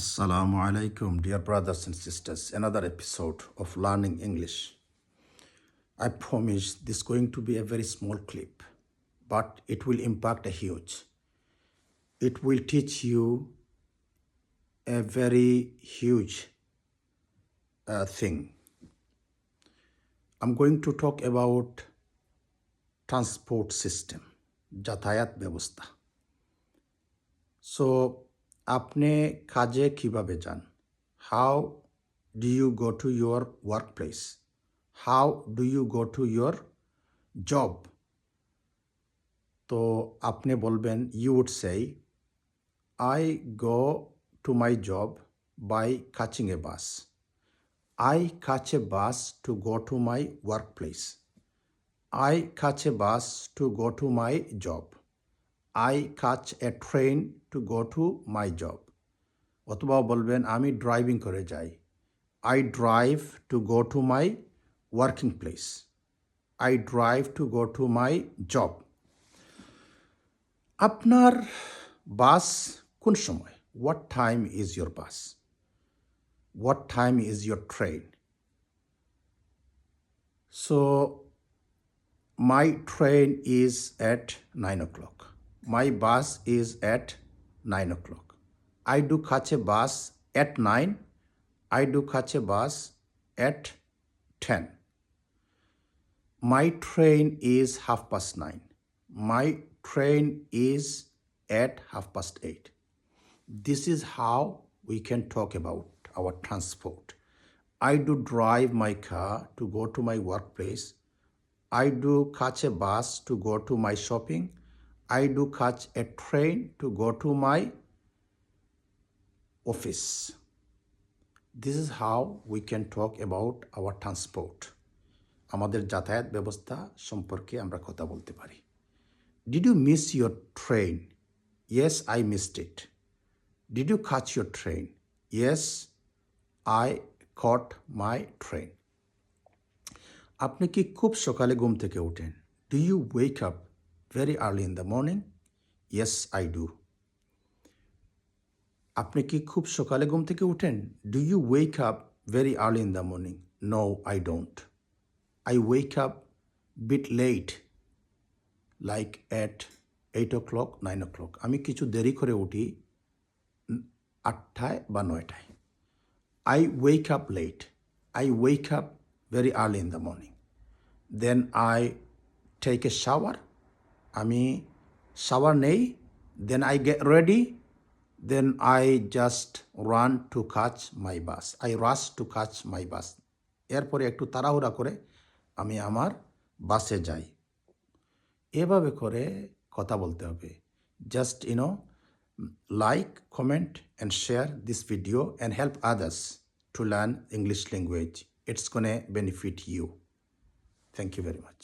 Assalamu alaikum, dear brothers and sisters. Another episode of Learning English. I promise this is going to be a very small clip, but it will impact a huge. It will teach you a very huge uh, thing. I'm going to talk about transport system, Jatayat Bevasta. So আপনি কাজে কীভাবে যান? How do you go to your work place how do you go to your job তো আপনি বলবেন you would say I go to my job by catching a bus I catch a bus to go to my work place I catch a bus to go to my job I catch a train to go to my job অথবা বলবেন, আমি driving করে যাই। I drive to go to my working place I drive to go to my job আপনার bus কোন সময়? What time is your bus what time is your train so My train is at 9 o'clock. My bus is at 9 o'clock. I do catch a bus at 9. I do catch a bus at 10. My train is half past 9. My train is at half past 8. This is how we can talk about our transport. I do drive my car to go to my workplace. I do catch a bus to go to my shopping. I do catch a train to go to my office. This is how we can talk about our transport. আমাদের যাতায়াত ব্যবস্থা সম্পর্কে আমরা কথা বলতে পারি। Did you miss your train yes I missed it did you catch your train yes I caught my train আপনি কি খুব সকালে ঘুম থেকে ওঠেন? Do you wake up very early in the morning yes I do আপনি কি খুব সকালে ঘুম থেকে উঠেন do you wake up very early in the morning no I don't I wake up bit late like at eight O clock nine o'clock আমি কিছু দেরি করে উঠি আটটায় বা নয়টায় I wake up late. I wake up very early in the morning. Then I take a shower. আমি shower নেই then I get ready then I just run to catch my bus I rush to catch my bus এরপরে একটু তাড়াহুড়া করে আমি আমার বাসে যাই। এভাবে করে কথা বলতে হবে। Just you know like comment and share this video and help others to learn English language it's gonna benefit you thank you very much